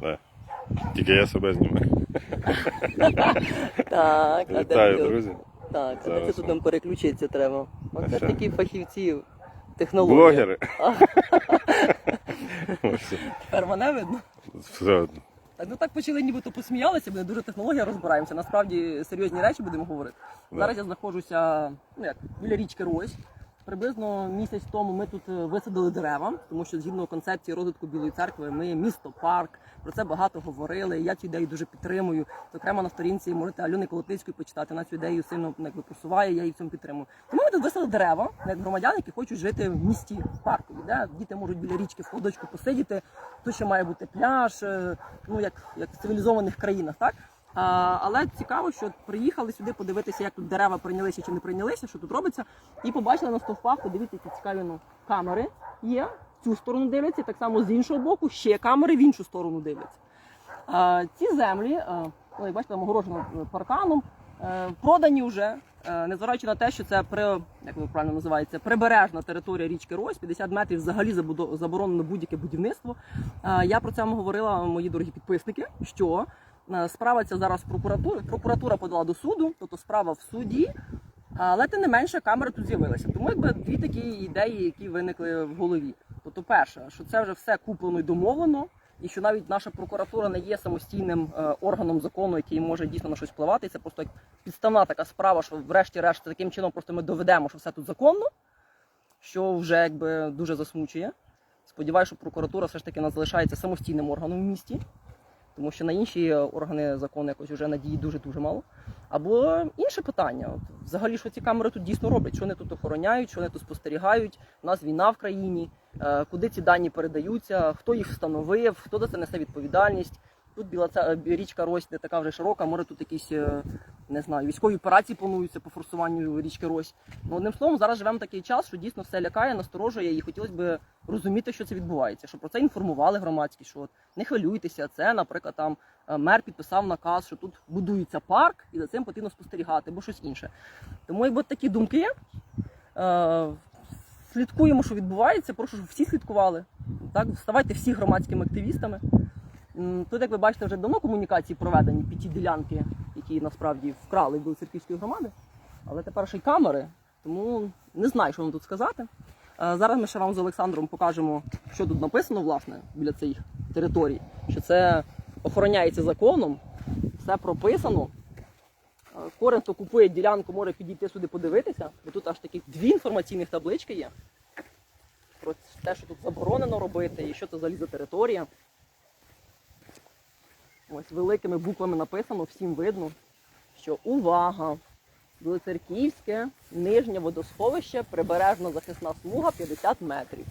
Да. Тільки я себе знімаю. Так, а де Вітаю, відео? друзі. Так, а де Зараз це тут нам переключитися треба? Оце що? такі фахівці технології. Блогери. Ось, Тепер мене видно. Все одно. Так, ну так почали нібито посміялися, ми дуже технологія розбираємося. Насправді серйозні речі будемо говорити. Да. Зараз я знаходжуся ну як, біля річки Рось. Приблизно місяць тому ми тут е, висадили дерева, тому що згідно концепції розвитку Білої церкви, ми місто парк. Про це багато говорили. Я цю ідею дуже підтримую. Зокрема, на сторінці можете Альони Колотницької почитати. Вона цю ідею сильно якби, просуває, я її в цьому підтримую. Тому ми тут висадили дерева, як громадяни, які хочуть жити в місті в парку. Де діти можуть біля річки в ходочку посидіти. Тут ще має бути пляж, е, ну як, як в цивілізованих країнах, так? Але цікаво, що приїхали сюди подивитися, як тут дерева прийнялися чи не прийнялися, що тут робиться, і побачили на стовпах, подивіться, які цікаві ну, камери є. В цю сторону дивляться, так само з іншого боку ще камери в іншу сторону дивляться. Ці землі, як бачите, там огорожено е, парканом, е, продані вже, е, незважаючи на те, що це при, як воно правильно називається, прибережна територія річки Рось, 50 метрів взагалі заборонено будь-яке будівництво. Я про це вам говорила, мої дорогі підписники, що справа ця зараз в. Прокуратура подала до суду, тобто справа в суді. Але тим не менше камери тут з'явилися. Тому якби дві такі ідеї, які виникли в голові. Тобто, перше, що це вже все куплено і домовлено, і що навіть наша прокуратура не є самостійним е, органом закону, який може дійсно на щось впливати. Це просто як підставна така справа, що врешті-решт таким чином просто ми доведемо, що все тут законно, що вже якби дуже засмучує. Сподіваюся, що прокуратура все ж таки нас залишається самостійним органом в місті, тому що на інші органи закону якось вже надії дуже дуже мало. Або інше питання: От, взагалі, що ці камери тут дійсно роблять, що вони тут охороняють, що вони тут спостерігають. У нас війна в країні, е, куди ці дані передаються, хто їх встановив, хто за це несе відповідальність. Тут біла ця річка Рось не така вже широка, може тут якісь е, не знаю, військові операції плануються по форсуванню річки Рось. Ну, одним словом, зараз живемо такий час, що дійсно все лякає, насторожує, і хотілося б розуміти, що це відбувається, щоб про це інформували громадськість, що от не хвилюйтеся. Це, наприклад, там е, мер підписав наказ, що тут будується парк, і за цим потрібно спостерігати, або щось інше. Тому, якби такі думки. Е, Слідкуємо, що відбувається. Прошу, щоб всі слідкували. Так, ставайте всі громадськими активістами. Тут, як ви бачите, вже давно комунікації проведені під ті ділянки, які насправді вкрали в Білоцерківської громади. Але тепер ще й камери, тому не знаю, що вам тут сказати. Е, Зараз ми ще вам з Олександром покажемо, що тут написано, власне, біля цих територій. Що це охороняється законом, все прописано. Е, Кожен, хто купує ділянку, може підійти сюди подивитися, бо тут аж такі дві інформаційних таблички є. Про те, що тут заборонено робити, і що це взагалі за територія. Ось великими буквами написано, всім видно, що увага! Білоцерківське нижнє водосховище, прибережна захисна смуга 50 метрів.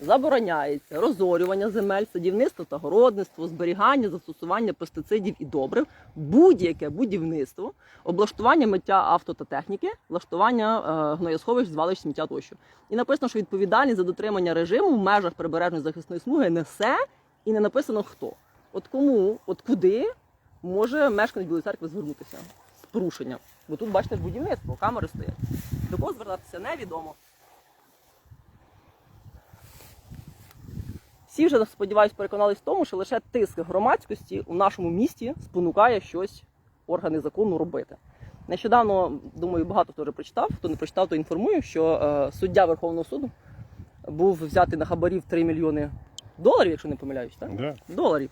Забороняється розорювання земель, садівництво та городництво, зберігання, застосування пестицидів і добрив, будь-яке будівництво, облаштування миття авто та техніки, влаштування е, гноєсховищ, звалищ сміття тощо. І написано, що відповідальність за дотримання режиму в межах прибережної захисної смуги несе і не написано хто. От кому, от куди може мешканець Білої церкви звернутися з порушенням? Бо тут, бачите, ж будівництво, камери стоять. До кого звертатися невідомо. Всі вже, сподіваюся, переконались в тому, що лише тиск громадськості у нашому місті спонукає щось органи закону робити. Нещодавно, думаю, багато хто вже прочитав. Хто не прочитав, то інформую, що е, суддя Верховного суду був взятий на хабарів 3 мільйони доларів, якщо не помиляюсь, так? Да. доларів.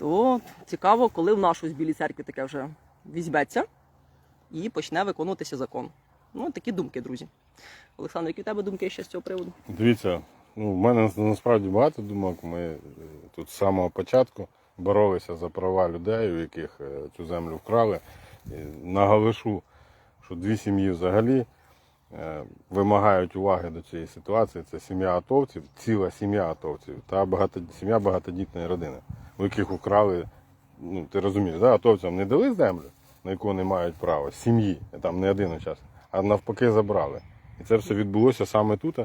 То цікаво, коли в нашій білій церкві таке вже візьметься і почне виконуватися закон. Ну, такі думки, друзі. Олександр, які у тебе думки ще з цього приводу? Дивіться, ну, в мене насправді багато думок. Ми е, тут з самого початку боролися за права людей, у яких е, цю землю вкрали. Наголошу, що дві сім'ї взагалі е, вимагають уваги до цієї ситуації. Це сім'я атовців, ціла сім'я атовців та сім'я багатодітної родини, у яких вкрали, ну ти розумієш, да? атовцям не дали землю, на яку вони мають право, сім'ї, там не один учасник, а навпаки забрали. І це все відбулося саме тут.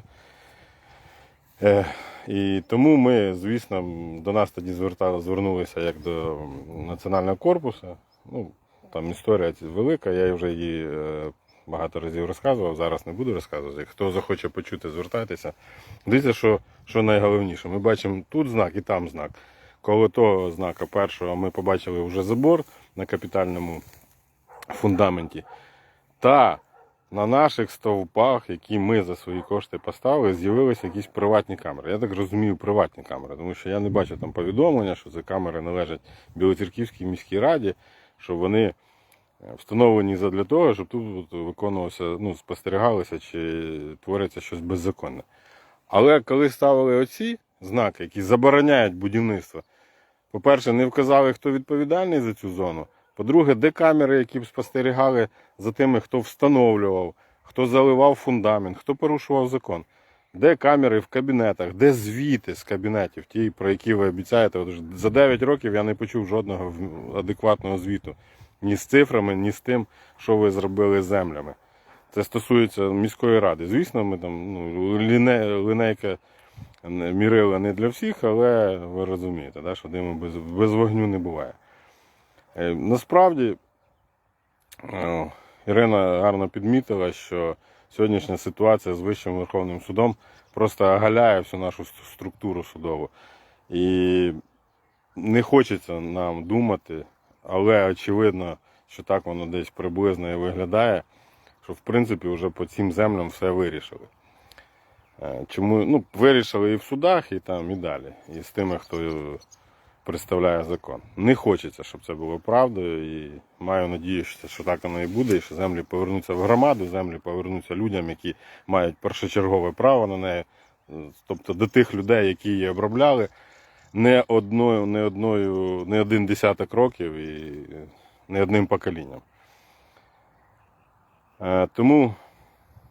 Е, і тому ми, звісно, до нас тоді звертали, звернулися як до національного корпусу. Ну, там історія велика, я вже її е, багато разів розказував, зараз не буду розказувати. Хто захоче почути, звертайтеся. Дивіться, що, що найголовніше. Ми бачимо тут знак і там знак. Коло того знака першого ми побачили вже забор на капітальному фундаменті. Та на наших стовпах, які ми за свої кошти поставили, з'явилися якісь приватні камери. Я так розумію, приватні камери, тому що я не бачу там повідомлення, що ці камери належать Білоцерківській міській раді, що вони е, встановлені задля того, щоб тут виконувалося, ну, спостерігалося, чи твориться щось беззаконне. Але коли ставили оці знаки, які забороняють будівництво, по-перше, не вказали, хто відповідальний за цю зону. По-друге, де камери, які б спостерігали за тими, хто встановлював, хто заливав фундамент, хто порушував закон. Де камери в кабінетах, де звіти з кабінетів, ті, про які ви обіцяєте. От за 9 років я не почув жодного адекватного звіту. Ні з цифрами, ні з тим, що ви зробили з землями. Це стосується міської ради. Звісно, ми там ну, ліне, мірила не для всіх, але ви розумієте, да, що диму без, без вогню не буває. Е, Насправді, е, Ірина гарно підмітила, що сьогоднішня ситуація з Вищим Верховним судом просто оголяє всю нашу структуру судову. І не хочеться нам думати, але очевидно, що так воно десь приблизно і виглядає, що в принципі вже по цим землям все вирішили. Е, Чому ну, вирішили і в судах, і там, і далі, і з тими, хто представляє закон. Не хочеться, щоб це було правдою, і маю надію, що, так воно і буде, і що землі повернуться в громаду, землі повернуться людям, які мають першочергове право на неї, тобто до тих людей, які її обробляли не одною, не одною, не один десяток років і не одним поколінням. Е, Тому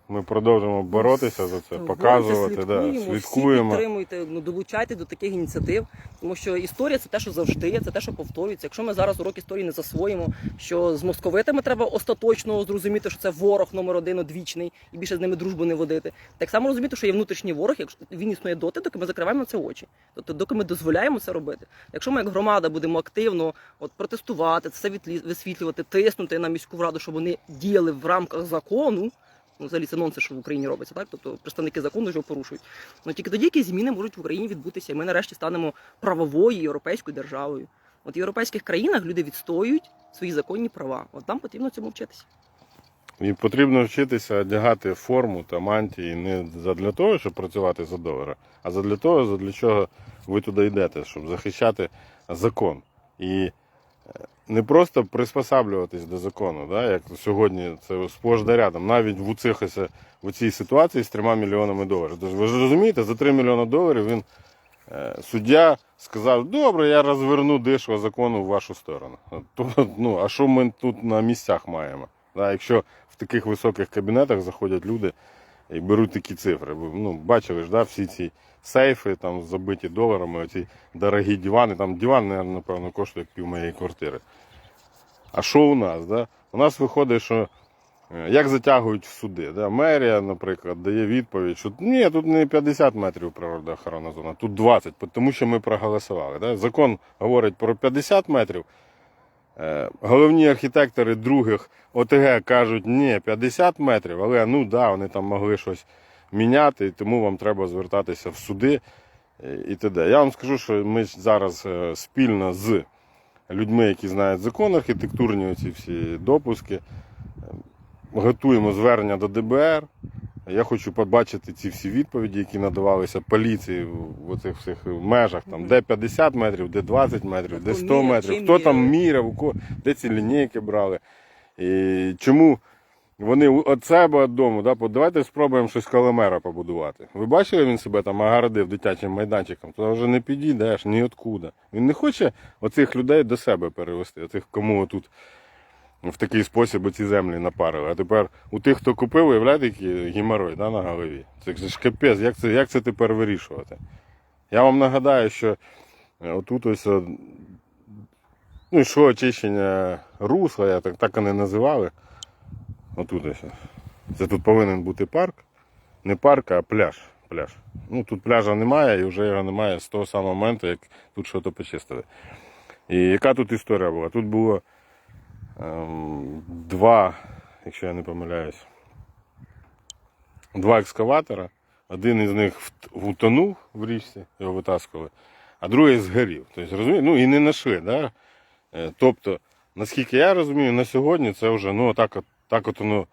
ми продовжимо боротися за це, показувати, да, слідкуємо, всі підтримуйте, ну, долучайте до таких ініціатив, тому що історія це те, що завжди є, це те, що повторюється. Якщо ми зараз урок історії не засвоїмо, що з московитами треба остаточно зрозуміти, що це ворог номер один одвічний, і більше з ними дружбу не водити. Так само розуміти, що є внутрішній ворог, якщо він існує доти, доки ми закриваємо це очі. Тобто, доки ми дозволяємо це робити. Якщо ми як громада будемо активно от, протестувати, це відлі- висвітлювати, тиснути на міську раду, щоб вони діяли в рамках закону. Ну, взагалі це нонсенс, що в Україні робиться, так? Тобто представники закону його порушують. Ну тільки тоді якісь зміни можуть в Україні відбутися, і ми нарешті станемо правовою європейською державою. От в європейських країнах люди відстоюють свої законні права. От нам потрібно цьому вчитися. І потрібно вчитися одягати форму та мантії не задля того, щоб працювати за долара, а задля того, задля чого ви туди йдете, щоб захищати закон. І не просто приспосаблюватись до закону, да, як сьогодні це сплошь да рядом, навіть в, цих, в цій ситуації з трьома мільйонами доларів. Тож ви ж розумієте, за 3 мільйони доларів він е, суддя сказав, добре, я розверну дишло закону в вашу сторону. Тобто, ну, а що ми тут на місцях маємо? Да, якщо в таких високих кабінетах заходять люди і беруть такі цифри. Ну, бачили ж, да, всі ці сейфи там забиті доларами, оці дорогі дивани. Там диван, напевно, коштує пів моєї квартири. А що у нас? Да? У нас виходить, що е, як затягують в суди. Да? Мерія, наприклад, дає відповідь, що ні, тут не 50 метрів природоохоронна зона, тут 20, тому що ми проголосували. Да? Закон говорить про 50 метрів. Е, Головні архітектори других ОТГ кажуть, ні, 50 метрів, але ну да, вони там могли щось міняти, тому вам треба звертатися в суди е, і т.д. Я вам скажу, що ми зараз е, спільно з людьми, які знають закон архітектурні, оці всі допуски, готуємо звернення до ДБР. Я хочу побачити ці всі відповіді, які надавалися поліції в оцих всіх межах, там, де 50 метрів, де 20 метрів, де 100 метрів, хто там міряв, у кого, де ці лінійки брали. І чому вони від себе дому, да, давайте спробуємо щось коло мера побудувати. Ви бачили, він себе там огородив дитячим майданчиком, туди вже не підійдеш ніоткуда. Він не хоче оцих людей до себе перевести, оцих, кому тут в такий спосіб ці землі напарили. А тепер у тих, хто купив, уявляєте, який геморрой да, на голові. Це ж капець, як це, як це тепер вирішувати? Я вам нагадаю, що е, отут ось е, ну, йшло очищення русла, я так, так вони називали. Отут ось. Це тут повинен бути парк. Не парк, а пляж. пляж. Ну, тут пляжа немає і вже його немає з того самого моменту, як тут щось почистили. І яка тут історія була? Тут було два, якщо я не помиляюсь, два екскаватора. Один із них утонув в річці, його витаскували, а другий згорів. Тобто, розумієте? Ну і не знайшли. Да? Е, Тобто, наскільки я розумію, на сьогодні це вже ну, так, от, так от воно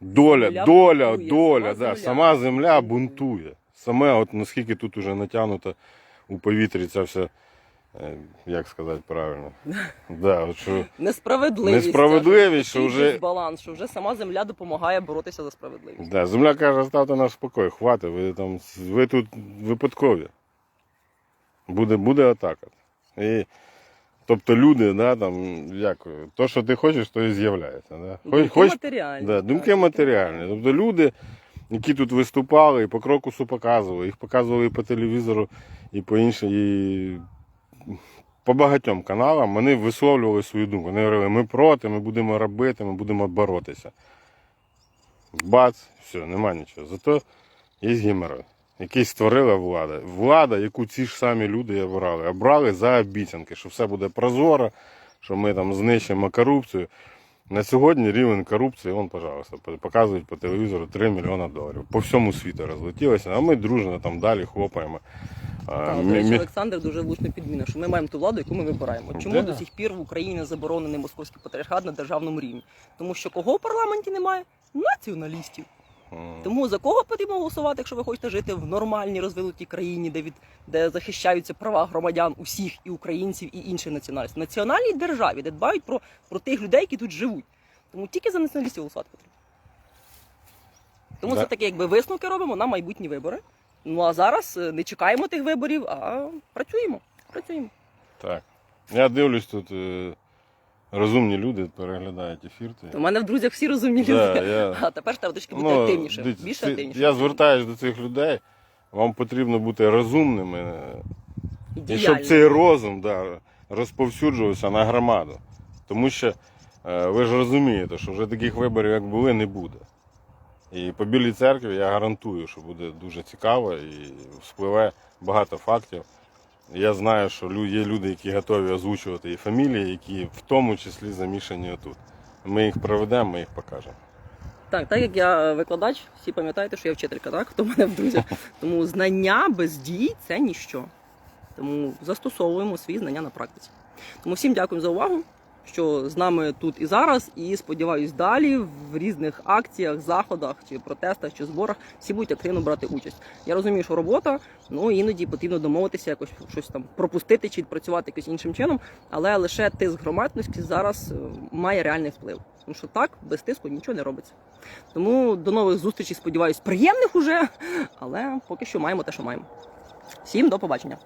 доля, Земля доля, бунтує, доля, сама да, земля. сама земля бунтує. Саме, от наскільки тут уже натягнуто у повітрі ця вся, як сказати правильно, да, от що, Несправедливість. Несправедливість, що вже- дисбаланс, що вже сама земля допомагає боротися за справедливість. да, земля каже, ставте нас в спокій, хватить, ви, там, ви тут випадкові. Буде, буде отак. От. І, тобто люди, да, там, як, то, що ти хочеш, то і з'являється. Да? Думки Хоч, матеріальні. Да, так. думки матеріальні. Тобто люди, які тут виступали, і по крокусу показували, їх показували і по телевізору, і по іншим, і по багатьом каналам, вони висловлювали свою думку. Вони говорили, ми проти, ми будемо робити, ми будемо боротися. Бац, все, нема нічого. Зато є геморрой, який створила влада. Влада, яку ці ж самі люди обрали. Обрали за обіцянки, що все буде прозоро, що ми там знищимо корупцію. На сьогодні рівень корупції, он, пожалуйста, показують по телевізору 3 мільйони доларів. По всьому світу розлетілося, а ми дружно там далі хлопаємо. Так, до речі, Олександр дуже влучно підмінив, що ми маємо ту владу, яку ми вибираємо. Чому до сих пір в Україні заборонений московський патріархат на державному рівні? Тому що кого в парламенті немає? Націоналістів. Тому за кого потрібно голосувати, якщо ви хочете жити в нормальній розвинутій країні, де від де захищаються права громадян усіх і українців і інших національностей, національній державі, де дбають про, про тих людей, які тут живуть. Тому тільки за націоналістів голосувати потрібно. Тому Да. це таке, якби висновки робимо на майбутні вибори. Ну а зараз е, не чекаємо тих виборів, а працюємо. Працюємо. Так. Я дивлюсь тут. е, Розумні люди переглядають ефір. У мене в друзях всі розумні Да, люди. я- А тепер треба трішки бути Ну, активніше. дивіться, Більше активніше. Я звертаюся до цих людей. Вам потрібно бути розумними, е, І і щоб цей розум да, розповсюджувався на громаду. Тому що е, ви ж розумієте, що вже таких виборів, як були, не буде. І по Білій церкві я гарантую, що буде дуже цікаво і вспливе багато фактів. Я знаю, що є люди, які готові озвучувати і фамілії, які в тому числі замішані отут. Ми їх проведемо, ми їх покажемо. Так, так як я викладач, всі пам'ятаєте, що я вчителька, так? Хто мене в друзях. Тому знання без дій це ніщо. Тому застосовуємо свої знання на практиці. Тому всім дякую за увагу, що з нами тут і зараз, і сподіваюсь, далі в різних акціях, заходах чи протестах чи зборах всі будуть активно брати участь. Я розумію, що робота, ну іноді потрібно домовитися, якось щось там пропустити чи відпрацювати якось іншим чином, але лише тиск громадськості зараз е, має реальний вплив. Тому що так без тиску нічого не робиться. Тому до нових зустрічей, сподіваюсь, приємних уже, але поки що маємо те, що маємо. Всім до побачення.